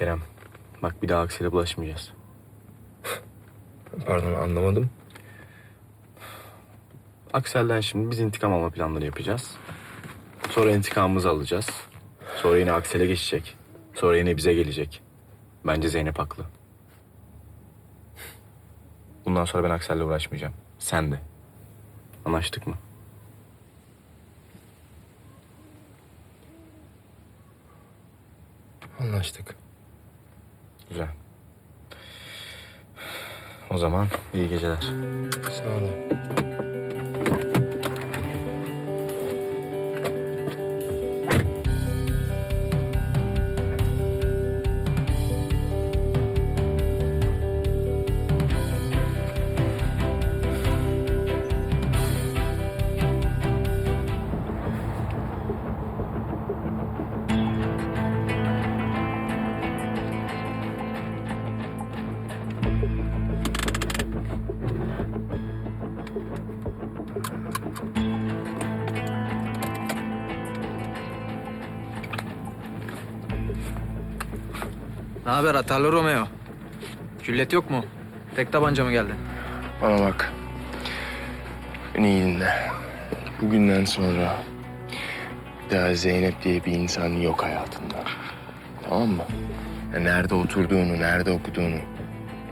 Kerem, bak bir daha Aksel'e bulaşmayacağız. Pardon anlamadım. Aksel'den şimdi biz intikam alma planları yapacağız. Sonra intikamımızı alacağız. Sonra yine Aksel'e geçecek. Sonra yine bize gelecek. Bence Zeynep haklı. Bundan sonra ben Aksel'le uğraşmayacağım. Sen de. Anlaştık mı? Anlaştık. Güzel. O zaman iyi geceler. Sağ olun. Ne haber atarlı Romeo? Küllet yok mu? Tek tabanca mı geldi? Bana bak. Beni iyi dinle. Bugünden sonra bir daha Zeynep diye bir insan yok hayatında. Tamam mı? Ya nerede oturduğunu, nerede okuduğunu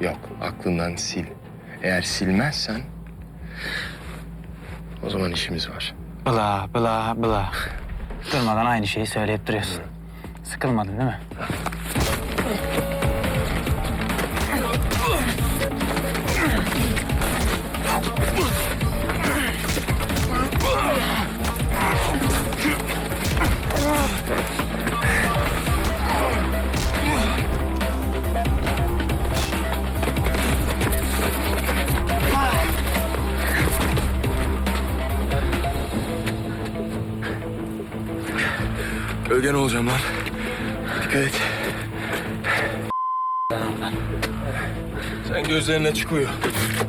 yok. Aklından sil. Eğer silmezsen o zaman işimiz var. Bla bla bla. Durmadan aynı şeyi söyleyip duruyorsun. Sıkılmadın değil mi? Gölgen olacağım lan. Dikkat et. Gözlerine uyu.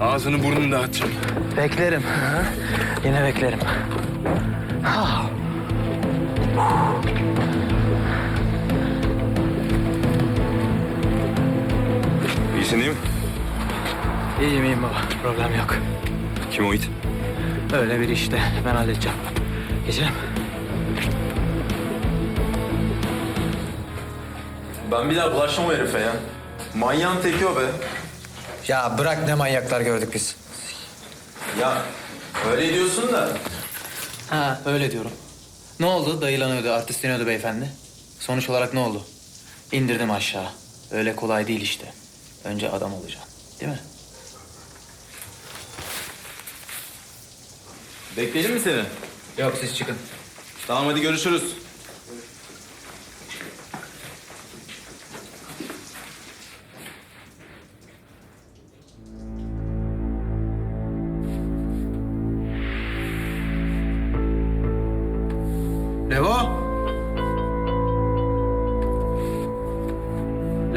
Ağzını burnunu dağıtacağım. Beklerim. Yine beklerim. İyisin değil mi? İyiyim iyiyim baba. Problem yok. Kim o it? Öyle bir işte. Ben halledeceğim. Geçelim. Ben bir daha bulaşmam o herife ya. Manyağın teki o be. Ya bırak ne manyaklar gördük biz. Ya öyle diyorsun da. Ha öyle diyorum. Ne oldu? Dayılanıyordu, artistleniyordu beyefendi. Sonuç olarak ne oldu? İndirdim aşağı. Öyle kolay değil işte. Önce adam olacaksın. Değil mi? Bekleyelim mi seni? Yok siz çıkın. Tamam hadi görüşürüz.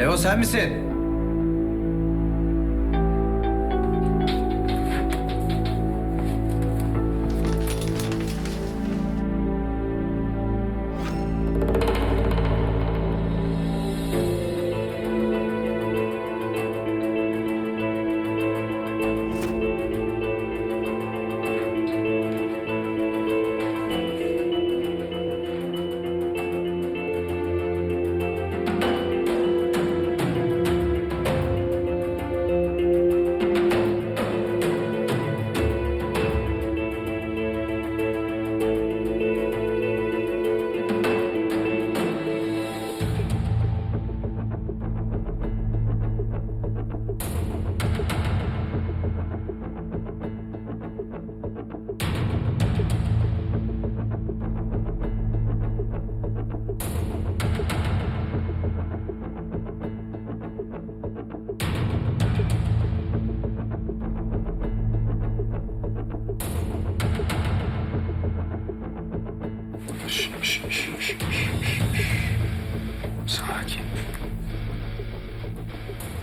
Levo sen misin?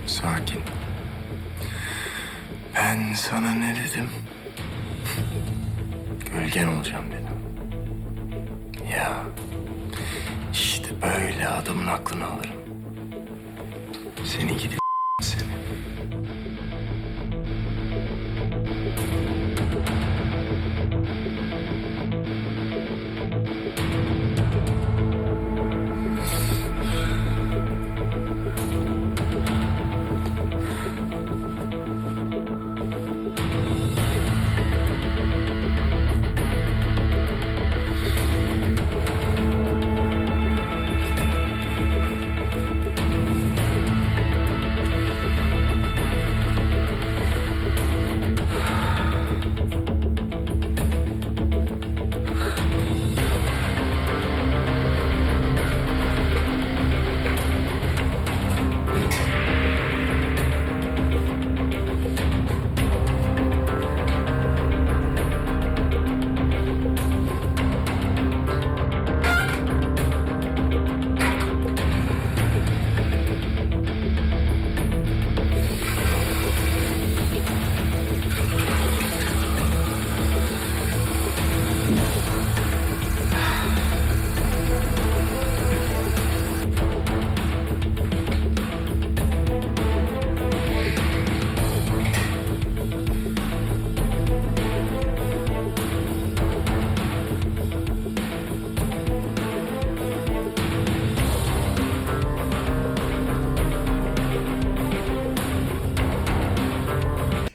Sakin. Ben sana ne dedim? Gölgen olacağım dedim. Ya işte böyle adamın aklını alırım. Seni gidi